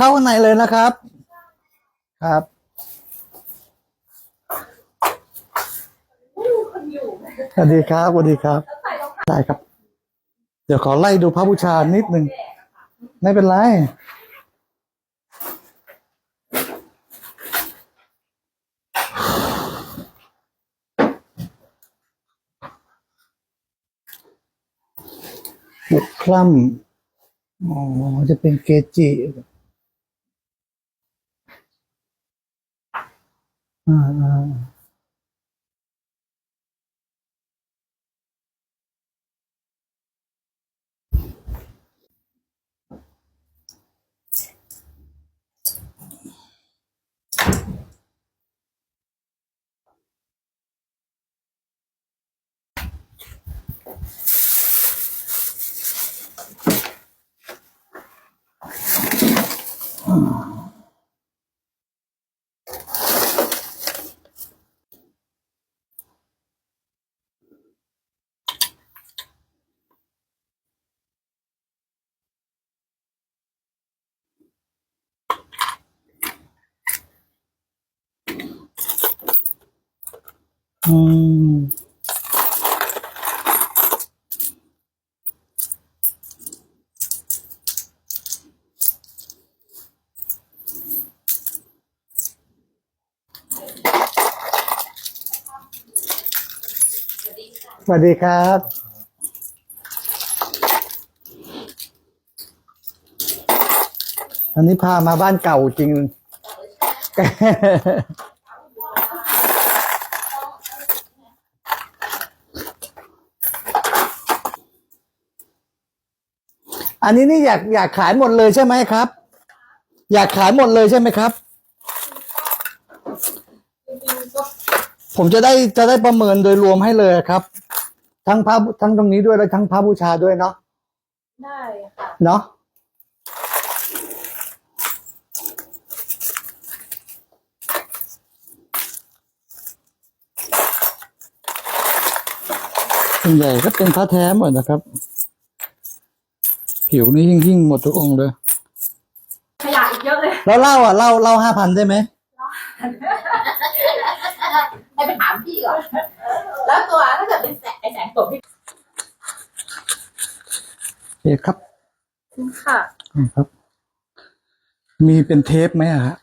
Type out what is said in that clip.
เข้าข้างในเลยนะครับ ครับ สวัสดีครับ สวัสดีครับได้ครับ เดี๋ยวขอไล่ดูพระบูชานิดหนึ่ง ไม่เป็นไรบุกคล่ำอ๋อ จะเป็นเกจิ อ่าอ่ อืมสวัสดีครับ อันนี้พามาบ้านเก่าจริง อันนี้นี่อยากอยากขายหมดเลยใช่ไหมครับ อยากขายหมดเลยใช่ไหมครับ ผมจะได้จะได้ประเมินโดยรวมให้เลยครับ ทั้งพระทั้งตรงนี้ด้วยและทั้งพระบูชาด้วยเนาะได้ค่ะเนาะส่วนใหญ่ก็เป็นพระแท้หมดนะครับ ผิวนี่หิ่งๆหมดทุกองค์เลย ขยะอีกเยอะเลยแล้วเหล่าอะเหล่าเหล่าห้าพันได้ไหมให้ไปถามพี่ก่อน แล้วตัวถ้าเกิดเป็นแสงไอแสงตกที่โอเคครับค่ะ ครับ มีเป็นเทปไหมอะฮะ